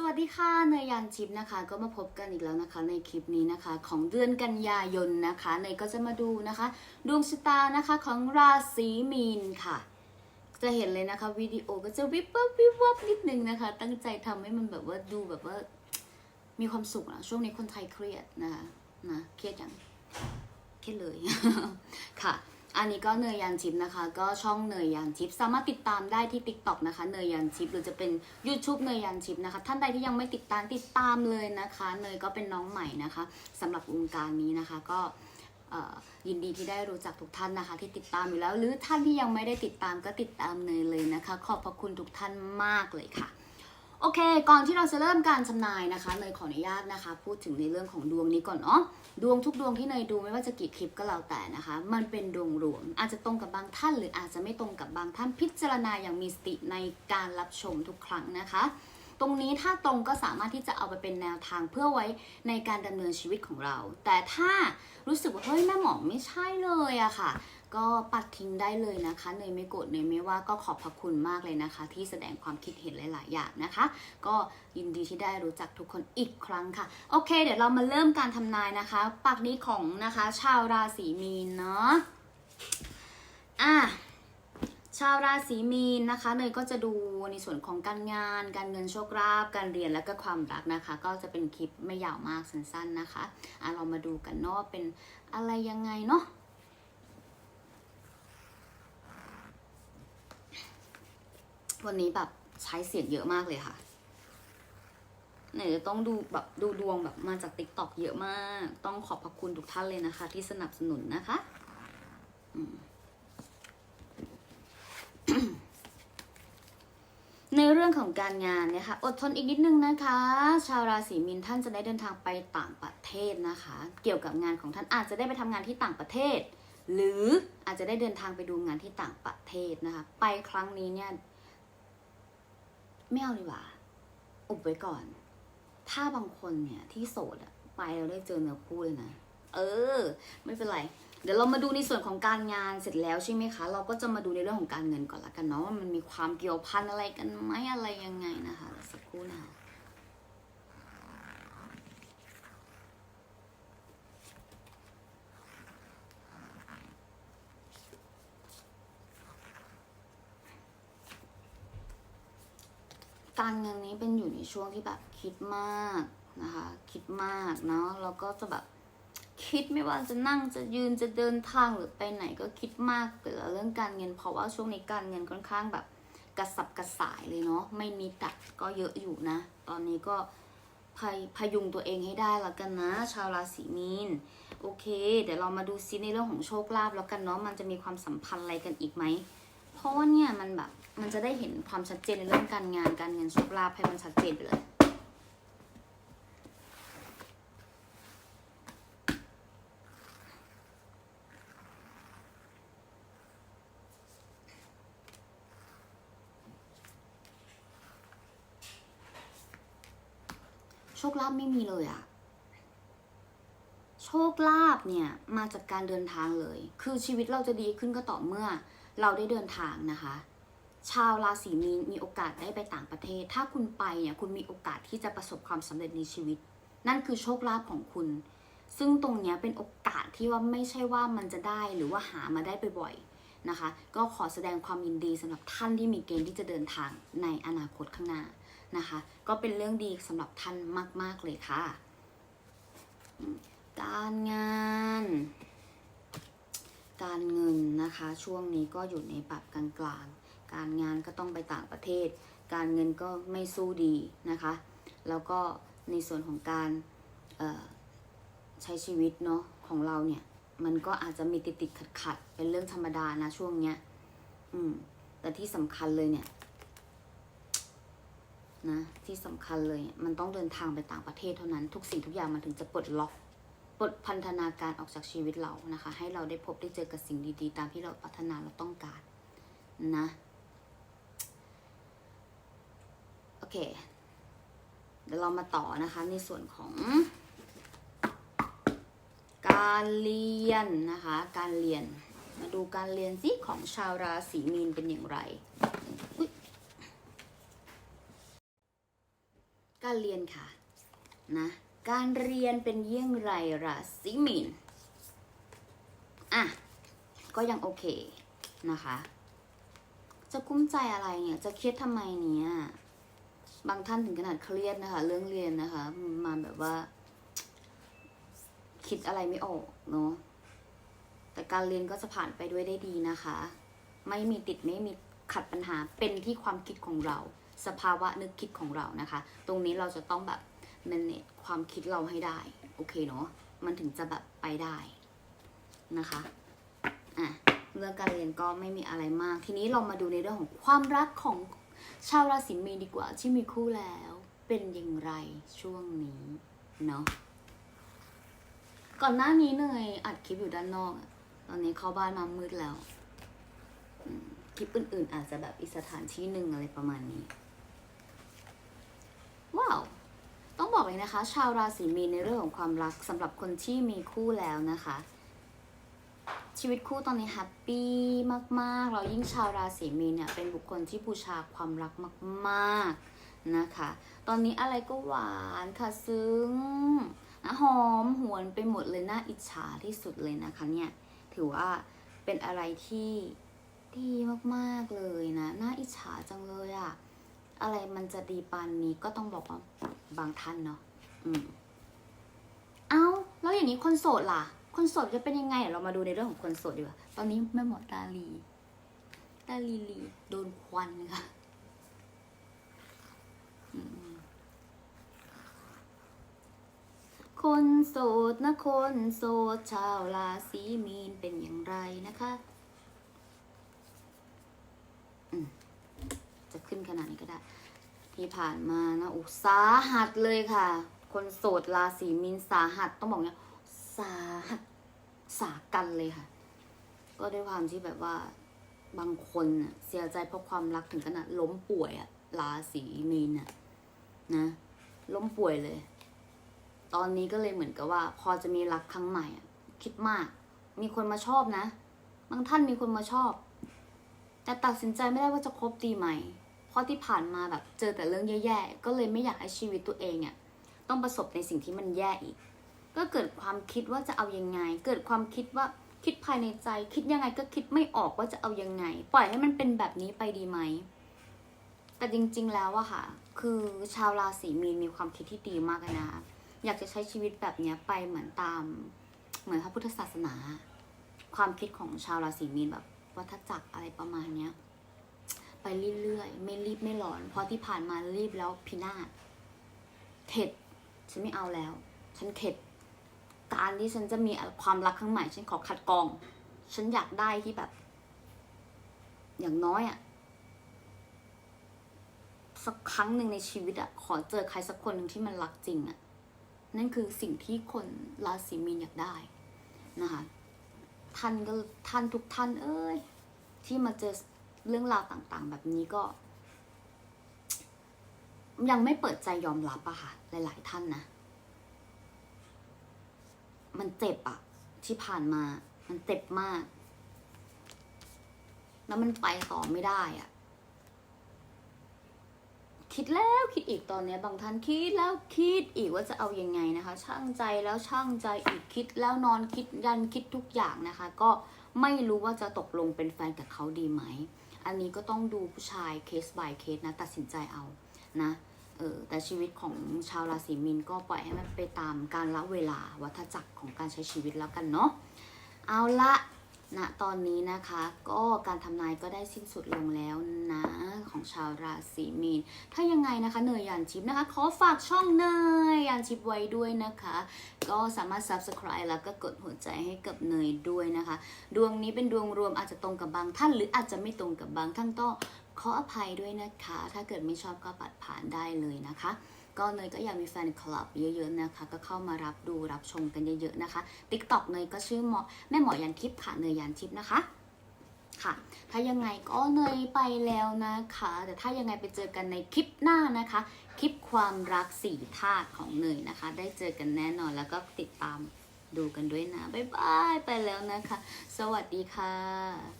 สวัสดีค่ะเนยยานชิปนะคะ ก็มาพบกันอีกแล้วนะคะ ในคลิปนี้นะคะ ของเดือนกันยายนนะคะเนยก็จะมาดูนะคะ ดวงชะตานะคะของราศีมีนค่ะ จะเห็นเลยนะคะวิดีโอก็จะวิบวับวิบวับนิดนึงนะคะ ตั้งใจทำให้มันแบบว่าดูแบบว่า มีความสุขนะช่วงนี้คนไทยเครียดนะคะนะเครียดยังเครียดเลยค่ะ อันนี้ก็เนยยานชิปนะคะ ก็ช่องเนยยานชิป สามารถติดตามได้ที่ TikTok นะคะเนยยานชิป หรือจะเป็น YouTube เนยยานชิปนะคะ ท่านใดที่ยังไม่ติดตามติดตามเลยนะคะ เนยก็เป็นน้องใหม่นะคะสำหรับวงการนี้นะคะก็ยินดีที่ได้รู้จักทุกท่านนะคะ ที่ติดตามอยู่แล้ว หรือท่านที่ยังไม่ได้ติดตามก็ติดตามเนยเลยนะคะ ขอบพระคุณทุกท่านมากเลยค่ะ โอเค ก่อนที่เราจะเริ่มการชำหน่ายนะคะเนยขออนุญาตนะคะ พูดถึงในเรื่องของดวงนี้ก่อนเนาะดวงทุกดวงที่เนยดูไม่ว่าจะกี่คลิปก็แล้วแต่นะคะ มันเป็นดวงรวม อาจจะตรงกับบางท่าน หรืออาจจะไม่ตรงกับบางท่านพิจารณาอย่างมีสติในการรับชมทุกครั้งนะคะ ตรงนี้ถ้าตรงก็สามารถที่จะเอาไปเป็นแนวทางเพื่อไว้ในการดำเนินชีวิตของเรา แต่ถ้ารู้สึกว่าเฮ้ยแม่หมอไม่ใช่เลยอะค่ะ ก็ปัดทิ้งได้เลยนะคะเนยไม่โกรธเนยไม่ว่าก็ขอบพระคุณมากเลยนะคะ ที่แสดงความคิดเห็นหลาย ๆ อย่างนะคะ ก็ยินดีที่ได้รู้จักทุกคนอีกครั้งค่ะ โอเค เดี๋ยวเรามาเริ่มการทำนายนะคะปักนี้ของนะคะ ชาวราศีมีนเนาะอะชาวราศีมีนนะคะเนยก็จะดูในส่วนของการงาน การเงินโชคลาภการเรียนและก็ความรักนะคะ ก็จะเป็นคลิปไม่ยาวมากสั้น ๆ นะคะอะเรามาดูกันเนาะว่าเป็นอะไรยังไงเนาะ วันนี้แบบใช้เสียงเยอะมากเลยค่ะไหนจะต้องดูแบบดูดวงแบบมาจากติ๊กต็อกเยอะมาก ต้องขอบพระคุณทุกท่านเลยนะคะ ที่สนับสนุนนะคะในเรื่องของการงานเนี่ยค่ะอดทนอีกนิดนึงนะคะ ชาวราศีมีนท่านจะได้เดินทางไปต่างประเทศนะคะ เกี่ยวกับงานของท่านอาจจะได้ไปทำงานที่ต่างประเทศ หรืออาจจะได้เดินทางไปดูงานที่ต่างประเทศนะคะ ไปครั้งนี้เนี่ย ไม่เอาดีกว่าอุบไว้ก่อน ถ้าบางคนเนี่ยที่โสดอะไปแล้วได้เจอเนื้อคู่เลยนะ เออ ไม่เป็นไร เดี๋ยวเรามาดูในส่วนของการงานเสร็จแล้วใช่ไหมคะ เราก็จะมาดูในเรื่องของการเงินก่อนละกันเนาะว่ามันมีความเกี่ยวพันอะไรกันไหมอะไรยังไงนะคะสักครู่นะคะ การเงินนี้เป็นอยู่ในช่วงที่แบบคิดมากนะคะ คิดมากเนาะแล้วก็จะแบบคิดไม่ว่าจะนั่งจะยืนจะเดินทางหรือไปไหนก็คิดมากเกี่ยวกับเรื่องการเงิน เพราะว่าช่วงนี้การเงินค่อนข้างแบบกระสับกระส่ายเลยเนาะไม่นิดอะก็เยอะอยู่นะ ตอนนี้ก็พยพยุงตัวเองให้ได้ล้วกันนะ ชาวราศีมีนโอเค เดี๋ยวเรามาดูซิในเรื่องของโชคลาภแล้วกันเนาะมันจะมีความสัมพันธ์อะไรกันอีกไหมเพราะว่าเนี่ยมันแบบ มันจะได้เห็นความชัดเจนในเรื่องการงานการเงินโชคลาภให้มันชัดเจนไปเลยโชคลาภไม่มีเลยอะโชคลาภเนี่ยมาจากการเดินทางเลย คือชีวิตเราจะดีขึ้นก็ต่อเมื่อเราได้เดินทางนะคะ ชาวราศีมีนมีโอกาสได้ไปต่างประเทศ ถ้าคุณไปเนี่ยคุณมีโอกาสที่จะประสบความสำเร็จในชีวิต นั่นคือโชคลาภของคุณ ซึ่งตรงนี้เป็นโอกาสที่ว่าไม่ใช่ว่ามันจะได้หรือว่าหามาได้บ่อยๆนะคะ ก็ขอแสดงความยินดีสำหรับท่านที่มีเกณฑ์ที่จะเดินทางในอนาคตข้างหน้านะคะ ก็เป็นเรื่องดีสำหรับท่านมาก ๆเลยค่ะ การงานการเงินนะคะ ช่วงนี้ก็อยู่ในปรับกลาง การงานก็ต้องไปต่างประเทศ การเงินก็ไม่สู้ดีนะคะ แล้วก็ในส่วนของการใช้ชีวิตเนาะของเราเนี่ย มันก็อาจจะมีติดติดขัดขัดเป็นเรื่องธรรมดานะช่วงเนี้ยอืมแต่ที่สำคัญเลยเนี่ยนะที่สำคัญเลยมันต้องเดินทางไปต่างประเทศเท่านั้น ทุกสิ่งทุกอย่างมันถึงจะปลดล็อกปลดพันธนาการออกจากชีวิตเรานะคะ ให้เราได้พบได้เจอกับสิ่งดีๆ ตามที่เราปรารถนาเราต้องการนะ โอ เค เดี๋ยวเรามาต่อนะคะในส่วนของ การเรียนนะคะ การเรียน มาดูการเรียนสิของชาวราศีมีนเป็นอย่างไร การเรียนค่ะนะการเรียนเป็นเยี่ยงไรราศีมีนอะก็ยังโอเคนะคะ จะกุ้มใจอะไรเนี่ย จะเครียดทำไมเนี่ย บางท่านถึงขนาดเครียดนะคะ เรื่องเรียนนะคะมาแบบว่า คิดอะไรไม่ออกเนาะแต่การเรียนก็จะผ่านไปด้วยได้ดีนะคะ ไม่มีติดไม่มีขัดปัญหาเป็นที่ความคิดของเรา สภาวะนึกคิดของเรานะคะ ตรงนี้เราจะต้องแบบ manage ความคิดเราให้ได้ โอเคเนาะมันถึงจะแบบไปได้นะคะอะเรื่องการเรียนก็ไม่มีอะไรมาก ทีนี้เรามาดูในเรื่องของความรักของ ชาวราศีมีนดีกว่าที่มีคู่แล้วเป็นอย่างไรช่วงนี้เนาะก่อนหน้านี้เนยอัดคลิปอยู่ด้านนอก ตอนนี้เข้าบ้านมามืดแล้วคลิปอื่นๆ อาจจะแบบอีกสถานที่หนึ่งอะไรประมาณนี้ ว้าว ต้องบอกเลยนะคะ ชาวราศีมีนในเรื่องของความรักสำหรับคนที่มีคู่แล้วนะคะ ชีวิตคู่ตอนนี้แฮปปี้มากๆ เรายิ่งชาวราศีมีนเนี่ยเป็นบุคคลที่บูชาความรักมากๆนะคะ ตอนนี้อะไรก็หวานค่ะซึ้งนะหอมหวนไปหมดเลยน่าอิจฉาที่สุดเลยนะคะเนี่ยถือว่าเป็นอะไรที่ดีมากๆเลยนะน่าอิจฉาจังเลยอะอะไรมันจะดีปานนี้ก็ต้องบอกว่าบางท่านเนาะอืมเอาแล้วอย่างนี้คนโสดล่ะ คนโสดจะเป็นยังไงเดี๋ยวเรามาดูในเรื่องของคนโสดดีกว่า ตอนนี้แม่หมอดาลีดาลีลีโดนควันค่ะคนโสดนะคนโสดชาวราศีมีนเป็นอย่างไรนะคะอืมจะขึ้นขนาดนี้ก็ได้ ที่ผ่านมานะอุสาหัสเลยค่ะ คนโสดราศีมีนสาหัสต้องบอกเนี่ยสาหัส สากันเลยค่ะ ก็ด้วยความที่แบบว่าบางคนเสียใจเพราะความรักถึงขนาดล้มป่วยอะราศีมีนอะนะ ล้มป่วยเลย ตอนนี้ก็เลยเหมือนกับว่า พอจะมีรักครั้งใหม่อะคิดมาก มีคนมาชอบนะ บางท่านมีคนมาชอบ แต่ตัดสินใจไม่ได้ว่าจะคบดีไหมเพราะที่ผ่านมาแบบเจอแต่เรื่องแย่ๆก็เลยไม่อยากให้ชีวิตตัวเองเนี่ยต้องประสบในสิ่งที่มันแย่อีก ก็เกิดความคิดว่าจะเอายังไง เกิดความคิดว่าคิดภายในใจ คิดยังไงก็คิดไม่ออกว่าจะเอายังไง ปล่อยให้มันเป็นแบบนี้ไปดีไหม แต่จริง ๆ แล้วอะค่ะ คือชาวราศีมีนมีความคิดที่ดีมากเลยนะอยากจะใช้ชีวิตแบบนี้ไปเหมือนตาม เหมือนพระพุทธศาสนา ความคิดของชาวราศีมีนแบบวัฏจักรอะไรประมาณเนี้ยไปเรื่อยๆไม่รีบไม่ร้อน เพราะที่ผ่านมารีบแล้วพินาศเข็ด ฉันไม่เอาแล้ว ฉันเข็ด การที่ฉันจะมีความรักครั้งใหม่ ฉันขอคัดกรอง ฉันอยากได้ที่แบบ อย่างน้อยอะ่ะสักครั้งหนึ่งในชีวิตอะ่ะขอเจอใครสักคนหนึ่งที่มันรักจริงอะนั่นคือสิ่งที่คนราศีมีนอยากได้นะคะท่านก็ท่านทุกท่าน เอ้ย ที่มาเจอเรื่องราวต่าง ๆ แบบนี้ก็ ยังไม่เปิดใจยอมรับอะค่ะ หลาย ๆ ท่านนะ มันเจ็บอะที่ผ่านมา มันเจ็บมาก แล้วมันไปต่อไม่ได้อะคิดแล้วคิดอีกตอนเนี้ยบางท่านคิดแล้วคิดอีกว่าจะเอายังไงนะคะ ช่างใจแล้วช่างใจอีกคิดแล้วนอนคิดยันคิดทุกอย่างนะคะ ก็ไม่รู้ว่าจะตกลงเป็นแฟนกับเขาดีไหม อันนี้ก็ต้องดูผู้ชายเคส by เคสนะ ตัดสินใจเอานะ เออแต่ชีวิตของชาวราศีมีนก็ปล่อยให้มันไปตามการละเวลาวัฏจักรของการใช้ชีวิตแล้วกันเนาะเอาละณตอนนี้นะคะก็การทำนายก็ได้สิ้นสุดลงแล้วนะของชาวราศีมีน ถ้ายังไงนะคะเนยยานชิปนะคะ ขอฝากช่องเนยยานชิปไว้ด้วยนะคะ ก็สามารถ subscribe แล้วก็กดหัวใจให้กับเนยด้วยนะคะ ดวงนี้เป็นดวงรวมอาจจะตรงกับบางท่าน หรืออาจจะไม่ตรงกับบางท่านก็ ขออภัยด้วยนะคะ ถ้าเกิดไม่ชอบก็ปัดผ่านได้เลยนะคะ ก็เนยก็อยากมีแฟนคลับเยอะๆนะคะ ก็เข้ามารับดูรับชมกันเยอะๆนะคะ TikTok เนยก็ชื่อหมอแม่หมอยันทิพย์ค่ะเนยยันทิพย์นะคะค่ะ ถ้ายังไงก็เนยไปแล้วนะคะ แต่ถ้ายังไงไปเจอกันในคลิปหน้านะคะ คลิปความรักสี่ธาตุของเนยนะคะ ได้เจอกันแน่นอนแล้วก็ติดตามดูกันด้วยนะ บ๊ายบาย ไปแล้วนะคะ สวัสดีค่ะ